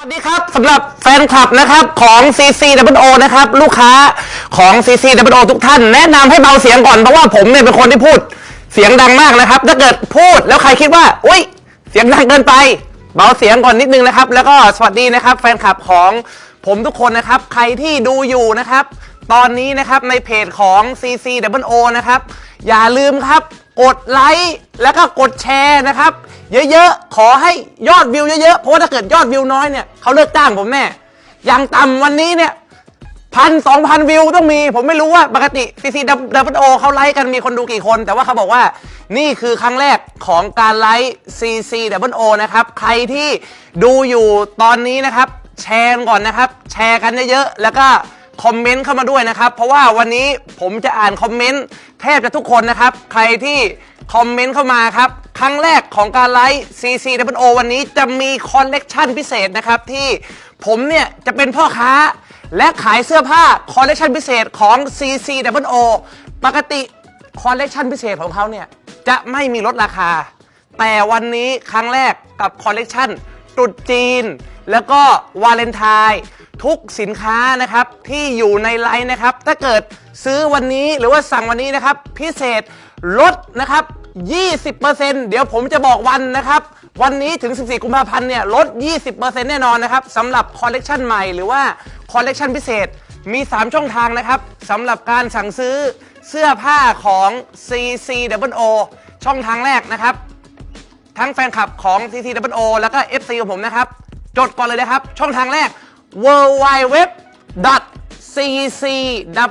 สวัสดีครับสำหรับแฟนคลับนะครับของ CC W O นะครับ ลูกค้าของ CC W O ทุกท่าน แนะนำให้เบาเสียงก่อนเพราะว่าผมเนี่ยเป็นคนที่พูดเสียงดังมากนะครับ ถ้าเกิดพูดแล้วใครคิดว่า อุ้ยเสียงดังเกินไป เบาเสียงก่อนนิดนึงนะครับ แล้วก็สวัสดีนะครับ แฟนคลับของผมทุกคนนะครับ ใครที่ดูอยู่นะครับ ตอนนี้นะครับในเพจของ CC W O นะครับ อย่าลืมครับ กดไลค์แล้วก็กดแชร์นะครับ เยอะๆ ขอให้ยอดวิวเยอะๆ เพราะว่าถ้าเกิดยอดวิวน้อยเนี่ยเขาเลิกจ้างผมแน่ อย่างต่ำวันนี้เนี่ยพันสองพันวิวต้องมี ผมไม่รู้ว่าปกติ CC W O เขาไลค์กันมีคนดูกี่คน แต่ว่าเขาบอกว่านี่คือครั้งแรกของการไลค์ CC W O นะครับ ใครที่ดูอยู่ตอนนี้นะครับ แชร์ก่อนนะครับ แชร์กันเยอะๆ แล้วก็คอมเมนต์เข้ามาด้วยนะครับ เพราะว่าวันนี้ผมจะอ่านคอมเมนต์แทบจะทุกคนนะครับ ใครที่ คอมเมนต์เข้ามาครับ ครั้งแรกของการไลฟ์ CC W O วันนี้จะมีคอลเลกชันพิเศษนะครับ ที่ผมเนี่ย จะเป็นพ่อค้า และขายเสื้อผ้าคอลเลกชันพิเศษของ CC W O ปกติคอลเลกชันพิเศษของเขาเนี่ย จะไม่มีลดราคา แต่วันนี้ครั้งแรกกับคอลเลกชันตรุษจีน แล้วก็วาเลนไทน์ทุกสินค้านะครับที่อยู่ในไลน์นะครับ ถ้าเกิดซื้อวันนี้หรือว่าสั่งวันนี้นะครับ พิเศษลดนะครับ 20%เดี๋ยวผมจะบอกวันนะครับ วันนี้ถึง 14 กุมภาพันธ์เนี่ยลด 20%แน่นอนนะครับสำหรับคอลเลกชันใหม่หรือว่าคอลเลกชันพิเศษมี 3 ช่องทางนะครับสำหรับการสั่งซื้อเสื้อผ้าของ CCWO ช่องทางแรกนะครับ ทั้งแฟนคลับของ CCWO แล้วก็ FC ของผมนะครับ จดก่อนเลยนะครับ ช่องทางแรก w w w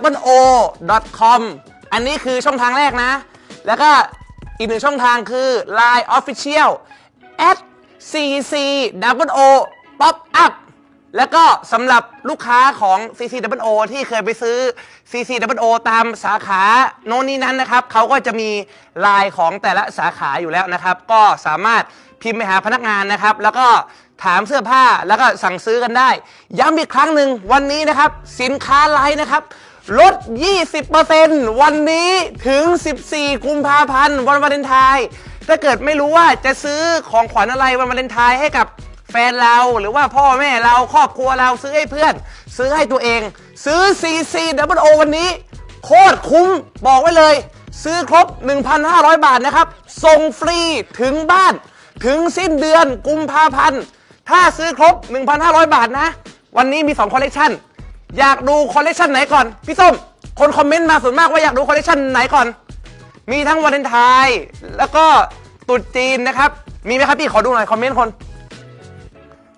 ccwo.com อันนี้คือช่องทางแรกนะ แล้วก็ อีกหนึ่งช่องทางคือ Line Official at ccwo pop up แล้วก็สำหรับลูกค้าของ CCWO ที่เคยไปซื้อ CCWO ตามสาขาโน่นนี่นั้นนะครับ เขาก็จะมีลายของแต่ละสาขาอยู่แล้วนะครับ ก็สามารถพิมพ์ไปหาพนักงานนะครับ แล้วก็ถามเสื้อผ้าแล้วก็สั่งซื้อกันได้ ย้ำอีกครั้งหนึ่งวันนี้นะครับ สินค้าไลน์นะครับ ลด 20%วันนี้ถึง 14 กุมภาพันธ์ วันวาเลนไทน์ ถ้าเกิดไม่รู้ว่าจะซื้อของขวัญอะไรวันวาเลนไทน์ให้กับแฟนเราหรือว่าพ่อแม่เราครอบครัวเราซื้อให้เพื่อน ซื้อให้ตัวเอง ซื้อ CC W O วันนี้ โคตรคุ้มบอกไว้เลย ซื้อครบ 1,500 บาทนะครับ ส่งฟรีถึงบ้าน ถึงสิ้นเดือนกุมภาพันธ์ ถ้าซื้อครบ 1,500 บาทนะ วันนี้มี 2 คอลเลกชัน อยากดูคอลเลกชันไหนก่อน พี่ส้ม คนคอมเมนต์มาส่วนมากว่าอยากดูคอลเลกชันไหนก่อน มีทั้งวาเลนไทน์แล้วก็ตรุษจีนนะครับ มีไหมครับพี่ขอดูหน่อยคอมเมนต์คน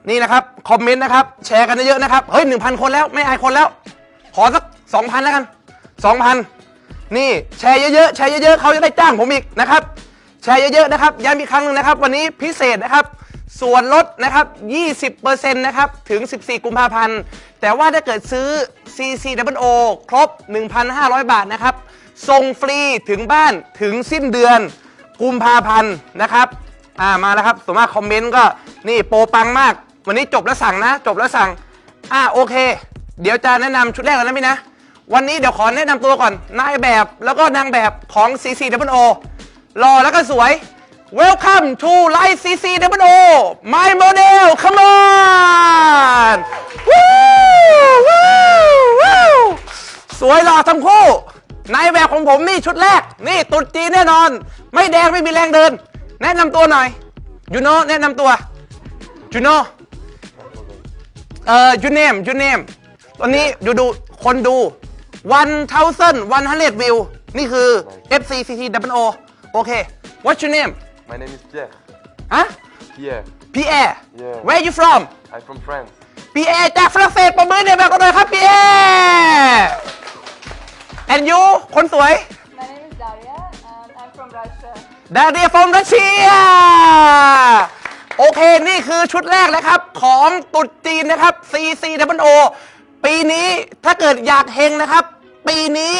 นี่นะครับคอมเมนต์นะครับแชร์กันเยอะๆนะครับ เฮ้ยหนึ่งพันคนแล้วไม่อายคนแล้ว ขอสักสองพันแล้วกันสองพันนี่แชร์เยอะๆแชร์เยอะๆเขาจะได้จ้างผมอีกนะครับ แชร์เยอะๆนะครับย้ำอีกครั้งหนึงนะครับ วันนี้พิเศษนะครับ ส่วนลดนะครับ 20%นะครับ ถึง 14 กุมภาพันธ์ แต่ว่าถ้าเกิดซื้อ CCWO ครบ 1,500 บาทนะครับ ส่งฟรีถึงบ้านถึงสิ้นเดือนกุมภาพันธ์นะครับ อ่า มาแล้วครับส่วนมากคอมเมนต์ก็ นี่โปรปังมาก วันนี้จบแล้วสั่งนะ จบแล้วสั่ง อ่า โอเค เดี๋ยวจะแนะนำชุดแรกก่อนนะพี่นะ วันนี้เดี๋ยวขอแนะนำตัวก่อน นายแบบแล้วก็นางแบบของ CCWO รอแล้วก็สวย Welcome to Live CCWO My model come on วู้วู้วู้สวยหล่อทั้งคู่ ในแบบของผมนี่ชุดแรก นี่ตุดจีนแน่นอน ไม่แดงไม่มีแรงเดิน แนะนำตัวหน่อย you know แนะนำตัว you know เอ่อ you name you name ตอนนี้อยู่ดูคนดู1,100 view นี่คือ FC CCWO โอเค what's your name My name is Pierre. ฮะ Pierre. Pierre Yeah. where you from I'm from France. Pierre จากฝรั่งเศสประมือเนี่ยแบบกันเลยครับ Pierre and you คนสวย My name is Daria and I'm from Russia. ดาเรียฟอมรัสเซียโอเค นี่คือชุดแรกนะครับ ของตรุษจีนนะครับ CCWO ปีนี้ถ้าเกิดอยากเฮงนะครับ ปีนี้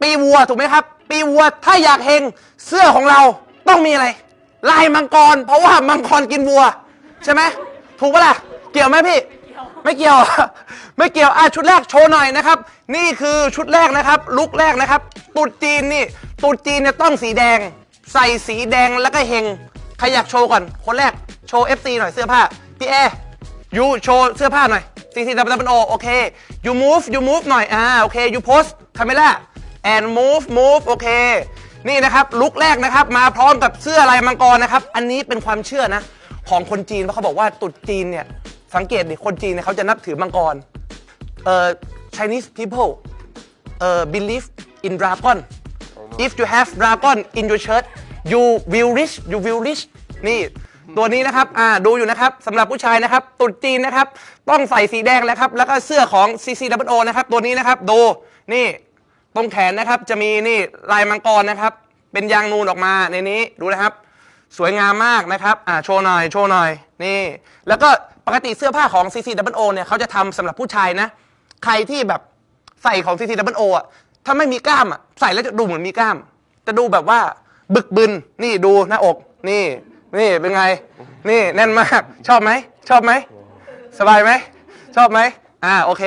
ปีวัวถูกไหมครับ ปีวัวถ้าอยากเฮงเสื้อของเราต้องมีอะไร ลายมังกร เพราะว่ามังกรกินวัว ใช่ไหมถูกปะล่ะเกี่ยวไหมพี่ ไม่เกี่ยว ไม่เกี่ยวอะชุดแรกโชว์หน่อยนะครับ นี่คือชุดแรกนะครับ ลุกแรกนะครับตรุษจีนนี่ตรุษจีนเนี่ยต้องสีแดง ใส่สีแดงแล้วก็เฮงใครอยากโชว์ก่อน คนแรกโชว์ FC หน่อยเสื้อผ้าพี่แอร์ you โชว์เสื้อผ้าหน่อย CC double O โอเค you move you move หน่อยอ่าโอเค you post camera and move move โอเค นี่นะครับลุกแรกนะครับ มาพร้อมกับเสื้อลายมังกรนะครับ อันนี้เป็นความเชื่อนะ ของคนจีนเพราะเขาบอกว่าตรุษจีนเนี่ย สังเกตดิคนจีนเนี่ยเขาจะนับถือมังกรเอ่อ Chinese people เอ่อ believe in dragon if you have dragon in your shirt you will rich you will rich นี่ตัวนี้นะครับ อ่า ดูอยู่นะครับสำหรับผู้ชายนะครับตรุษจีนนะครับ ต้องใส่สีแดงแล้วครับ แล้วก็เสื้อของ CCWO นะครับ ตัวนี้นะครับ ดู นี่ ตรงแขนนะครับจะมีนี่ลายมังกรนะครับ เป็นยางนูนออกมาในนี้ดูนะครับ สวยงามมากนะครับอ่าโชว์หน่อยโชว์หน่อยนี่ แล้วก็ปกติเสื้อผ้าของ CCWO เนี่ยเขาจะทำสำหรับผู้ชายนะ ใครที่แบบใส่ของ CCWO อะถ้าไม่มีกล้ามอะใส่แล้วจะดูเหมือนมีกล้าม จะดูแบบว่าบึกบึนนี่ดูหน้าอกนี่ นี่เป็นไง นี่แน่นมาก ชอบไหมชอบไหมสบายไหมชอบไหมอ่าโอเค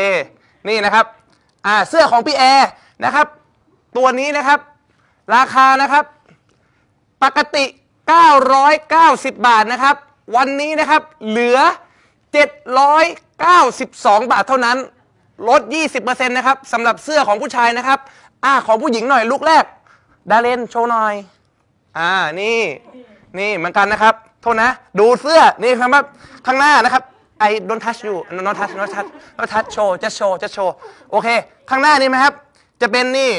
นี่นะครับ อ่าเสื้อของพี่แอร์ นะครับ ตัวนี้นะครับ ราคานะครับ ปกติ 990 บาทนะครับ วันนี้นะครับเหลือ 792 บาทเท่านั้น ลด 20%นะครับสำหรับเสื้อของผู้ชายนะครับอ่าของผู้หญิงหน่อยลุกแรก ดาเลนโชว์หน่อย อ่านี่ นี่เหมือนกันนะครับ โทษนะ ดูเสื้อนี่ครับข้างหน้านะครับ I don't touch you not touch not touch not touch show just show just show โอเค ข้างหน้านี่ไหมครับ จะเป็นนี่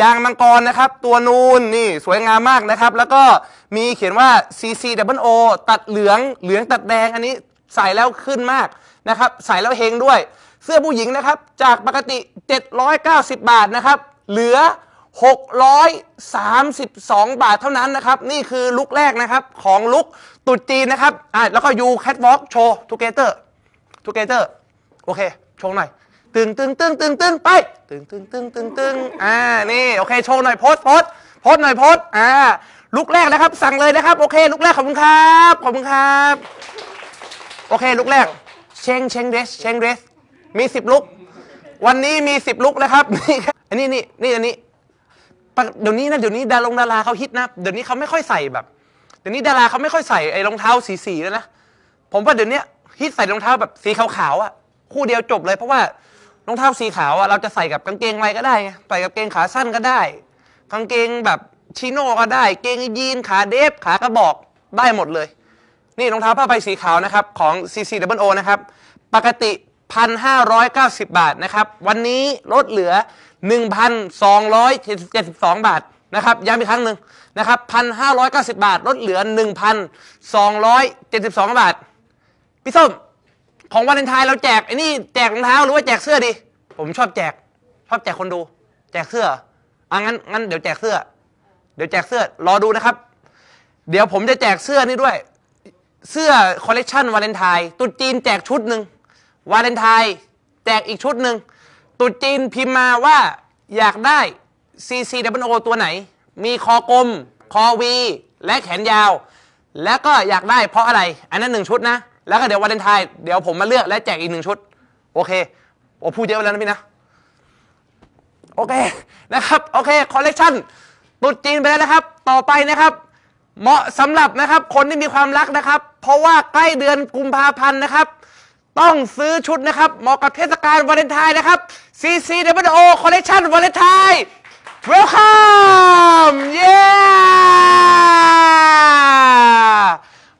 ยางมังกรนะครับ ตัวนูนนี่สวยงามมากนะครับ แล้วก็มีเขียนว่า CC double O ตัดเหลืองเหลืองตัดแดงอันนี้ใส่แล้วขึ้นมากนะครับ ใส่แล้วเฮงด้วย เสื้อผู้หญิงนะครับ จากปกติ 790 บาทนะครับ เหลือ 632 บาทเท่านั้นนะครับ นี่คือลุกแรกนะครับ ของลุกตุดจีนนะครับอะแล้วก็ยูแคทวอล์กโชว์ทูเกเตอร์ทูเกเตอร์โอเค โชว์หน่อย ตึงตึงตึงตึงตึงไป ตึงตึงตึงตึงตึงอ่านี่โอเคโชว์หน่อยโพสโพสโพสหน่อยโพสอ่าลุกแรกนะครับ สั่งเลยนะครับ โอเค ลุกแรกขอบคุณครับขอบคุณครับ โอเค ลุกแรก เชงเชงเดสเชงเดสมีสิบลุก วันนี้มีสิบลุกนะครับนี่อันนี้นี่นี่อันนี้เดี๋ยวนี้นะเดี๋ยวนี้ดารงดาราเขาฮิตนะเดี๋ยวนี้เขาไม่ค่อยใส่แบบเดี๋ยวนี้ดาราเขาไม่ค่อยใส่ไอ้รองเท้าสีๆแล้วนะผมว่าเดี๋ยวนี้ฮิตใส่รองเท้าแบบสีขาวๆอะคู่เดียวจบเลยเพราะว่า รองเท้าสีขาวอะเราจะใส่กับกางเกงอะไรก็ได้ไงใส่กับกางเกงขาสั้นก็ได้ กางเกงแบบชิโน่ก็ได้ เกงยีนขาเดฟขากระบอกได้หมดเลย นี่รองเท้าผ้าใบสีขาวนะครับของ CC Double O นะครับ ปกติ 1,590 บาทนะครับ วันนี้ลดเหลือ 1,272 บาทนะครับย้ำอีกครั้งหนึ่งนะครับ 1,590 บาท ลดเหลือ 1,272 บาท พี่ส้ม ของวาเลนไทน์เราแจกไอ้นี่แจกรองเท้าหรือว่าแจกเสื้อดี ผมชอบแจก ชอบแจกคนดู แจกเสื้ออะงั้นงั้นเดี๋ยวแจกเสื้อ เดี๋ยวแจกเสื้อรอดูนะครับ เดี๋ยวผมจะแจกเสื้อนี่ด้วย เสื้อคอลเลกชันวาเลนไทน์ตุ๊ดจีนแจกชุดหนึ่งวาเลนไทน์แจกอีกชุดหนึ่งตุ๊ดจีนพิมพ์มาว่าอยากได้ CC W O ตัวไหน มีคอกลม คอวี และแขนยาว แล้วก็อยากได้เพราะอะไร อันนั้นหนึ่งชุดนะ แล้วก็เดี๋ยววาเลนไทน์เดี๋ยวผมมาเลือกและแจกอีกหนึ่งชุด โอเคโอ้พูดเยอะไปแล้วนะพี่นะ โอเคนะครับ โอเคคอลเลกชันตุดจีนไปแล้วนะครับ ต่อไปนะครับ เหมาะสำหรับนะครับ คนที่มีความรักนะครับ เพราะว่าใกล้เดือนกุมภาพันธ์นะครับ ต้องซื้อชุดนะครับ เหมาะกับเทศกาลวาเลนไทน์นะครับ CC W O Collection วาเลนไทน์ Welcome เย้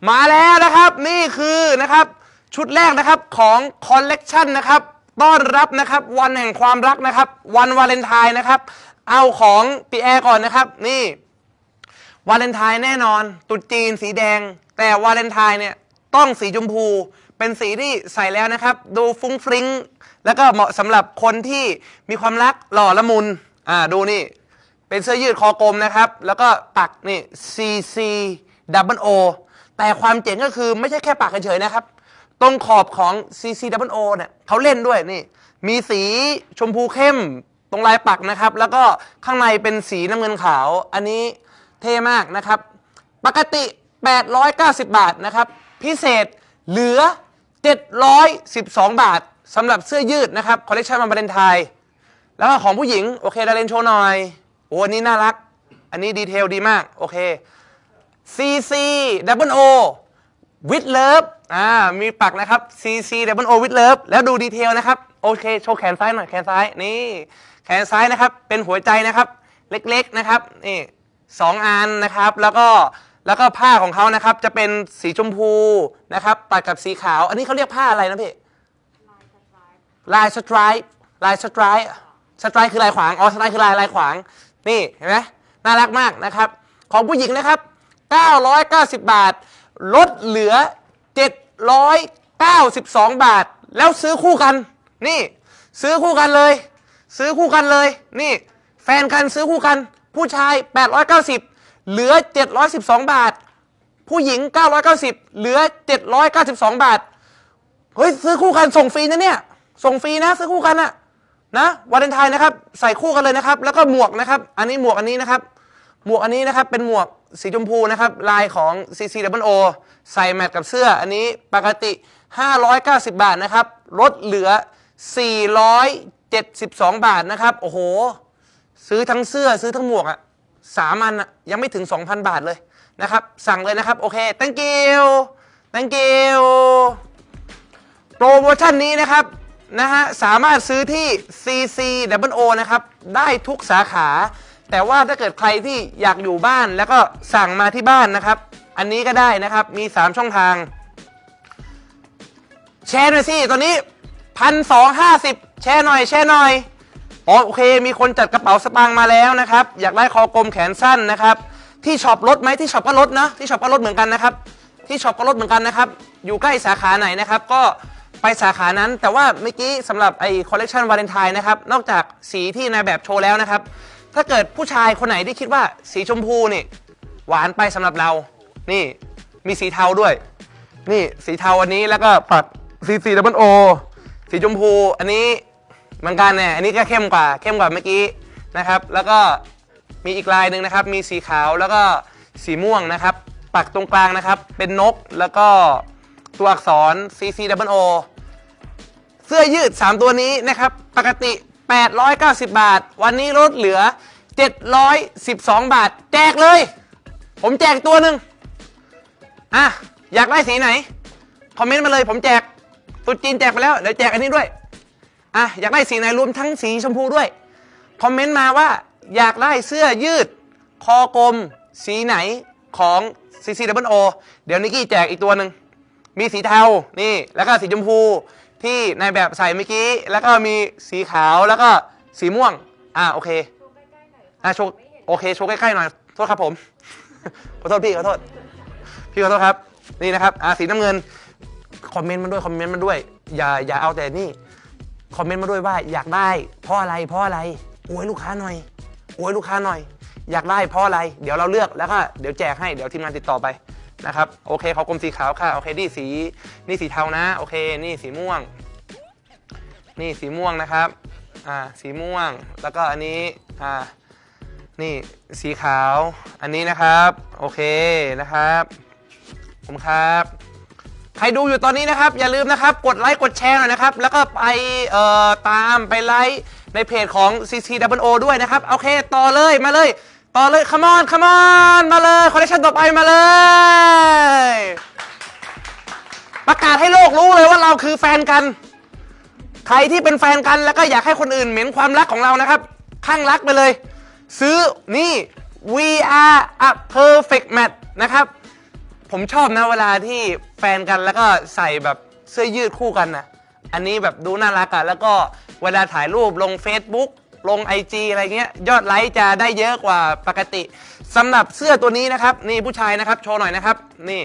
มาแล้วนะครับนี่คือนะครับชุดแรกนะครับของคอลเลกชันนะครับต้อนรับนะครับวันแห่งความรักนะครับ วันวาเลนไทน์นะครับ เอาของปีแอร์ก่อนนะครับนี่วาเลนไทน์แน่นอนตรุษจีนสีแดง แต่วาเลนไทน์เนี่ยต้องสีชมพูเป็นสีที่ใส่แล้วนะครับ ดูฟุ้งฟริ้งแล้วก็เหมาะสำหรับคนที่มีความรักหล่อละมุนอ่าดูนี่ เป็นเสื้อยืดคอกลมนะครับ แล้วก็ปักนี่ CC Double O แต่ความเจ๋งก็คือไม่ใช่แค่ปักเฉยๆนะครับ ตรงขอบของ CC Double O เนี่ยเขาเล่นด้วยนี่ มีสีชมพูเข้มตรงลายปักนะครับ แล้วก็ข้างในเป็นสีน้ำเงินขาว อันนี้เท่มากนะครับ ปกติ 890 บาทนะครับ พิเศษเหลือ 712 บาทสำหรับเสื้อยืดนะครับคอลเลคชันวันวาเลนไทน์แล้วก็ของผู้หญิง โอเคดาเลนโชว์หน่อยโอ้อันนี้น่ารัก อันนี้ดีเทลดีมาก โอเค CC Double O with love อ่า มีปักนะครับ CC double O with love แล้วดูดีเทลนะครับ โอเค โชว์แขนซ้ายหน่อย แขนซ้าย นี่ แขนซ้ายนะครับ เป็นหัวใจนะครับ เล็กๆนะครับ นี่สองอันนะครับ แล้วก็ แล้วก็ผ้าของเขานะครับ จะเป็นสีชมพูนะครับ ตัดกับสีขาว อันนี้เขาเรียกผ้าอะไรนะพี่ ลายสไตรป์ลายสไตร์สไตร์คือลายขวาง อ๋อ สไตร์คือลายลายขวาง นี่ เห็นไหมน่ารักมากนะครับ ของผู้หญิงนะครับ 990 บาท ลดเหลือ 792 บาท แล้วซื้อคู่กัน นี่ ซื้อคู่กันเลย ซื้อคู่กันเลย นี่ แฟนกันซื้อคู่กัน ผู้ชาย 890 เหลือ 712 บาท ผู้หญิง 990 เหลือ 792 บาท เฮ้ย ซื้อคู่กันส่งฟรีนะเนี่ย ส่งฟรีนะ ซื้อคู่กันอะนะวาเลนไทน์นะครับ ใส่คู่กันเลยนะครับ แล้วก็หมวกนะครับ อันนี้หมวกอันนี้นะครับ หมวกอันนี้นะครับเป็นหมวกสีชมพูนะครับลายของ CC W O ใส่แมทกับเสื้ออันนี้ปกติ 590 บาทนะครับลดเหลือ 472 บาทนะครับ โอ้โห ซื้อทั้งเสื้อซื้อทั้งหมวกอะสามันอะยังไม่ถึง 2,000 บาทเลยนะครับ สั่งเลยนะครับ โอเค thank you thank you โปรโมชั่นนี้นะครับนะฮะสามารถซื้อที่ CC W O นะครับ ได้ทุกสาขา แต่ว่าถ้าเกิดใครที่อยากอยู่บ้านแล้วก็สั่งมาที่บ้านนะครับ อันนี้ก็ได้นะครับมี 3 ช่องทาง แชร์หน่อยสิตอนนี้พันสองห้าสิบแชร์หน่อย แชร์หน่อยอ๋อโอเค มีคนจัดกระเป๋าสตางค์มาแล้วนะครับ อยากได้คอกลมแขนสั้นนะครับ ที่ช็อปลดไหมที่ช็อปก็ลดนะที่ช็อปก็ลดเหมือนกันนะครับ ที่ช็อปก็ลดเหมือนกันนะครับ อยู่ใกล้สาขาไหนนะครับ ก็ไปสาขานั้นแต่ว่าเมื่อกี้สำหรับไอ้คอลเลกชันวาเลนไทน์นะครับ นอกจากสีที่นายแบบโชว์แล้วนะครับ ถ้าเกิดผู้ชายคนไหนที่คิดว่าสีชมพูนี่ หวานไปสำหรับเรา นี่มีสีเทาด้วย นี่สีเทาอันนี้แล้วก็ปัดสีสีดับเบิลโอสีชมพูอันนี้เหมือนกันเนี่ยอันนี้ก็เข้มกว่าเข้มกว่าเมื่อกี้นะครับ แล้วก็มีอีกลายหนึ่งนะครับ มีสีขาวแล้วก็สีม่วงนะครับ ปักตรงกลางนะครับ เป็นนกแล้วก็ตัวอักษร CC W O เสื้อยืด 3 ตัวนี้นะครับ ปกติ 890 บาท วันนี้ลดเหลือ 712 บาท แจกเลย ผมแจกตัวหนึ่งอะ อยากได้สีไหน คอมเมนต์มาเลยผมแจกตุ๊จีนแจกไปแล้ว เดี๋ยวแจกอันนี้ด้วย อะ อยากได้สีไหนรวมทั้งสีชมพูด้วย คอมเมนต์มาว่าอยากได้เสื้อยืด คอกลม สีไหนของ CC W O เดี๋ยวนิกกี้แจกอีกตัวหนึ่ง มีสีเทา นี่ แล้วก็สีชมพู ที่ในแบบใส่เมื่อกี้ แล้วก็มีสีขาวแล้วก็สีม่วง อ่าโอเคอ่าโชว์โอเคโชว์ใกล้ๆหน่อยโทษครับผมขอโทษพี่ขอโทษพี่ขอโทษครับ นี่นะครับอ่าสีน้ำเงินคอมเมนต์มาด้วยคอมเมนต์มาด้วย อย่าอย่าเอาแต่นี่คอมเมนต์มาด้วยว่าอยากได้เพราะอะไรเพราะอะไรอวยลูกค้าหน่อยอวยลูกค้าหน่อย อยากได้เพราะอะไร เดี๋ยวเราเลือกแล้วก็เดี๋ยวแจกให้เดี๋ยวทีมงานติดต่อไป นะครับโอเคเขากลมสีขาวค่ะโอเคนี่สีนี่สีเทานะโอเคนี่สีม่วง นี่สีม่วงนะครับอ่าสีม่วงแล้วก็อันนี้อ่านี่สีขาวอันนี้นะครับโอเคนะครับผมครับใครดูอยู่ตอนนี้นะครับ อย่าลืมนะครับ กดไลค์กดแชร์หน่อยนะครับ แล้วก็ไปเอ่อตามไปไลค์ในเพจของ CCWO ด้วยนะครับ โอเค ต่อเลยมาเลย ต่อเลย come on come on มาเลยคอลเลคชันต่อไปมาเลย ประกาศให้โลกรู้เลยว่าเราคือแฟนกัน ใครที่เป็นแฟนกันแล้วก็อยากให้คนอื่นเหม็นความรักของเรานะครับข้างรักไปเลย ซื้อนี่ we are a perfect match นะครับ ผมชอบนะเวลาที่แฟนกันแล้วก็ใส่แบบเสื้อยืดคู่กันนะอันนี้แบบดูน่ารักอะแล้วก็เวลาถ่ายรูปลง Facebook ลง IG อะไรเงี้ยยอดไลค์จะได้เยอะกว่าปกติสำหรับเสื้อตัวนี้นะครับ นี่ผู้ชายนะครับ โชว์หน่อยนะครับ นี่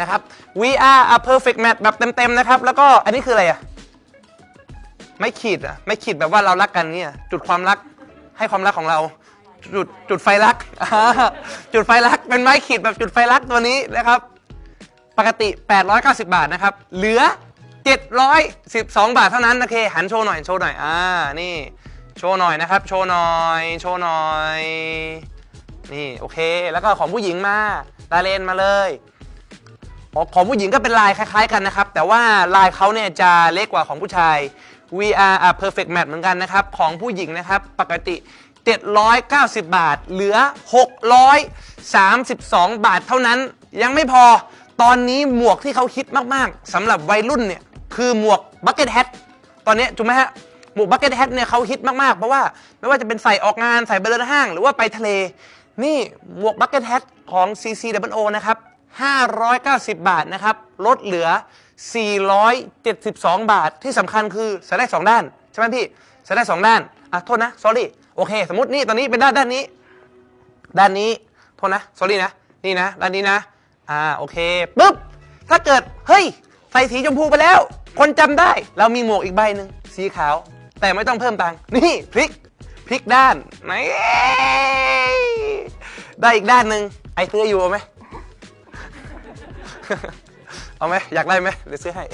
นะครับ we are a perfect match แบบเต็มๆนะครับ แล้วก็อันนี้คืออะไรอะไม่ขีดอะไม่ขีดแบบว่าเรารักกันเนี่ยจุดความรักให้ความรักของเรา จุดจุดไฟรัก จุดไฟรักเป็นไม้ขีดแบบจุดไฟรักตัวนี้นะครับ ปกติ 890 บาทนะครับ เหลือ 712 บาทเท่านั้นโอเค หันโชว์หน่อยโชว์หน่อยอ่านี่ โชว์หน่อยนะครับ โชว์หน่อย โชว์หน่อย นี่โอเค แล้วก็ของผู้หญิงมาดาเลนมาเลยของผู้หญิงก็เป็นลายคล้ายๆกันนะครับ แต่ว่าลายเขาเนี่ยจะเล็กกว่าของผู้ชาย we are a perfect match เหมือนกันนะครับ ของผู้หญิงนะครับ ปกติ 790 บาท เหลือ 632 บาทเท่านั้น ยังไม่พอ ตอนนี้หมวกที่เขาคิดมากๆสำหรับวัยรุ่นเนี่ย คือหมวกบั c เก็ตแฮทตอนนี้ถูกไหมฮะ หมวกบั c เก็ตแฮทเนี่ยเขาฮิตมากๆ เพราะว่าไม่ว่าจะเป็นใส่ออกงานใส่ไปเดินห้าง หรือว่าไปทะเล นี่หมวกบั c เก็ตแฮทของ CCWO นะครับ 590 บาทนะครับ ลดเหลือ 472 บาทที่สำคัญคือใส่ได้ 2 ด้าน ใช่ไหมพี่ ใส่ได้ 2 ด้าน อะ โทษนะ sorry โอเค สมมตินี่ตอนนี้เป็นด้านด้านนี้ ด้านนี้ โทษนะ sorry นะ นี่นะ ด้านนี้นะ อ่า โอเคปุ๊บ ถ้าเกิด เฮ้ย ใส่สีชมพูไปแล้ว คนจำได้ เรามีหมวกอีกใบหนึ่งสีขาว แต่ไม่ต้องเพิ่มตังค์นี่พลิกพลิกด้านไหนได้อีกด้านหนึ่งไอซื้ออยู่เอาไหมเอาไหมอยากได้ไหมเดี๋ยวซื้อให้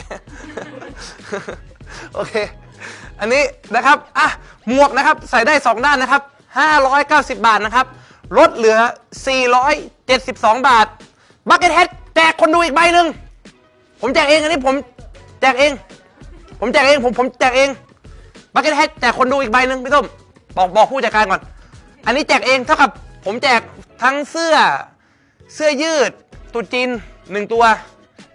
โอเค อันนี้นะครับอะหมวกนะครับใส่ได้ 2 ด้านนะครับ 590 บาทนะครับลดเหลือ 472 บาทบั c เก็ต h ฮดแจกคนดูอีกใบหนึ่งผมแจกเองอันนี้ผมแจกเอง ผมแจกเองผมผมแจกเอง บั c เก็ต h ฮดแจกคนดูอีกใบหนึ่งพี่ส้มบอกบอกผู้จัดการก่อน อันนี้แจกเองเท่ากับผมแจกทั้งเสื้อเสื้อยืดตุจีนหนึ่งตัว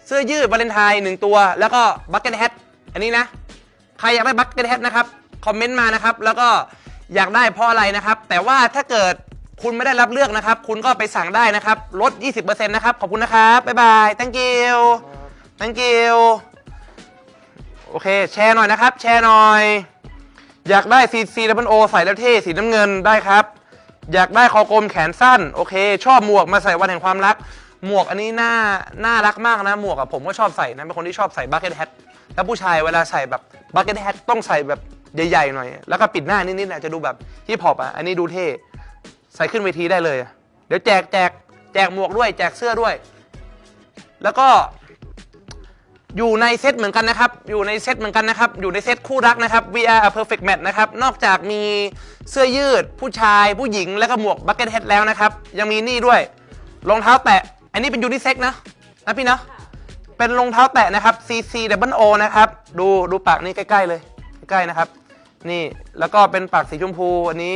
เสื้อยืดวาเลนไทน์หนึ่งตัว แล้วก็บั c เก็ต h ฮดอันนี้นะ ใครอยากได้บั c เก็ต h ฮดนะครับคอมเมนต์มานะครับ แล้วก็อยากได้เพราะอะไรนะครับ แต่ว่าถ้าเกิดคุณไม่ได้รับเลือกนะครับ คุณก็ไปสั่งได้นะครับลด 20%นะครับ ขอบคุณนะครับ บ๊ายบาย thank you thank you โอเค แชร์หน่อยนะครับ แชร์หน่อย อยากได้ CC W O ใส่แล้วเท่สีน้ำเงินได้ครับ อยากได้คอกลมแขนสั้น โอเค ชอบหมวกมาใส่วันแห่งความรัก หมวกอันนี้น่าน่ารักมากนะ หมวกอะผมก็ชอบใส่นะ เป็นคนที่ชอบใส่บั c เก็ตแฮทแล้วผู้ชายเวลาใส่แบบบั c เก็ตแฮทต้องใส่แบบใหญ่ๆหน่อย แล้วก็ปิดหน้านิดๆนะจะดูแบบฮิปฮอปอะอันนี้ดูเท่ใส่ขึ้นเวทีได้เลย เดี๋ยวแจกแจกแจกหมวกด้วย แจกเสื้อด้วย แล้วก็ อยู่ในเซตเหมือนกันนะครับ อยู่ในเซตเหมือนกันนะครับ อยู่ในเซตคู่รักนะครับ VR a perfect match นะครับ นอกจากมีเสื้อยืด ผู้ชาย ผู้หญิง แล้วก็หมวก bucket hat แล้วนะครับ ยังมีนี่ด้วย รองเท้าแตะ อันนี้เป็นยูนิเซ็กนะ นะพี่นะ เป็นรองเท้าแตะนะครับ CC double O นะครับ ดูดูปากนี่ใกล้ ๆ เลย ใกล้ๆนะครับ นี่ แล้วก็เป็นปากสีชมพู อันนี้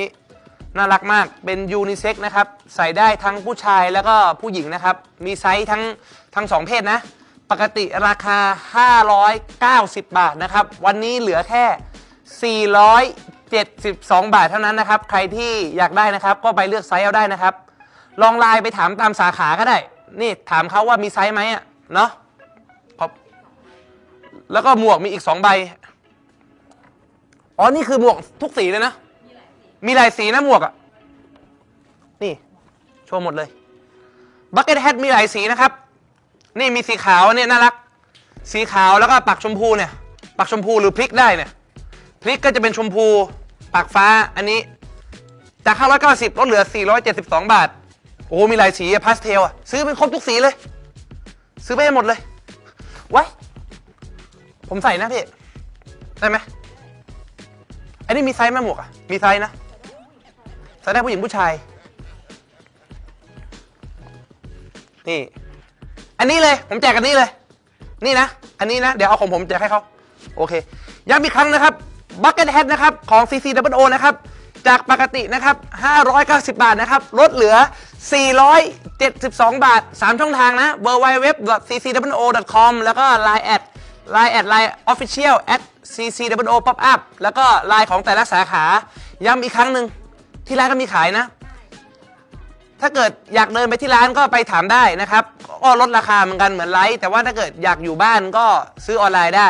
น่ารักมาก เป็นยูนิเซ็กนะครับ ใส่ได้ทั้งผู้ชายแล้วก็ผู้หญิงนะครับ มีไซส์ทั้งทั้งสองเพศนะ ปกติราคา 590 บาทนะครับ วันนี้เหลือแค่ 472 บาทเท่านั้นนะครับ ใครที่อยากได้นะครับ ก็ไปเลือกไซส์เอาได้นะครับ ลองไลน์ไปถามตามสาขาก็ได้ นี่ถามเขาว่ามีไซส์ไหมอะ เนาะขอบแล้วก็หมวกมีอีก 2 ใบ อ๋อ นี่คือหมวกทุกสีเลยนะ มีหลายสีนะหมวกอะ นี่ โชว์หมดเลย บักเก็ตแฮทมีหลายสีนะครับ นี่มีสีขาวเนี่ยน่ารัก สีขาวแล้วก็ปักชมพูเนี่ย ปักชมพูหรือพลิกได้เนี่ยพลิกก็จะเป็นชมพู ปักฟ้าอันนี้ จาก 590 ลดเหลือ 472 บาท โอ้ มีหลายสีอะพาสเทลอะซื้อเป็นครบทุกสีเลย ซื้อไปให้หมดเลย ไว้ ผมใส่นะพี่ ได้ไหม อันนี้มีไซส์ไหมหมวกอะมีไซส์นะใส่ได้ผู้หญิงผู้ชาย นี่ อันนี้เลย ผมแจกอันนี้เลย นี่นะ อันนี้นะ เดี๋ยวเอาของผมแจกให้เขาโอเค ย้ำอีกครั้งนะครับ Bucket Hat นะครับของ CC W O นะครับ จากปกตินะครับ 590 บาทนะครับ ลดเหลือ 472 บาท 3 ช่องทางนะ w w w c c w o com แล้วก็ Line แอด Line แอด Line Official at CCWO Pop Up แล้วก็ Line ของแต่ละสาขา ย้ำอีกครั้งหนึ่งที่ร้านก็มีขายนะ ถ้าเกิดอยากเดินไปที่ร้านก็ไปถามได้นะครับก็ลดราคาเหมือนกันเหมือนไลฟ์แต่ว่าถ้าเกิดอยากอยู่บ้านก็ซื้อออนไลน์ได้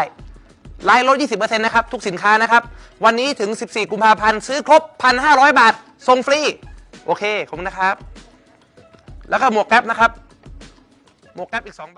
ไลฟ์ลด 20%นะครับ ทุกสินค้านะครับ วันนี้ถึง 14 กุมภาพันธ์ ซื้อครบ 1,500 บาทส่งฟรี โอเค ขอบคุณนะครับ แล้วก็หมวกแก๊ปนะครับ หมวกแก๊ปอีก2ใบ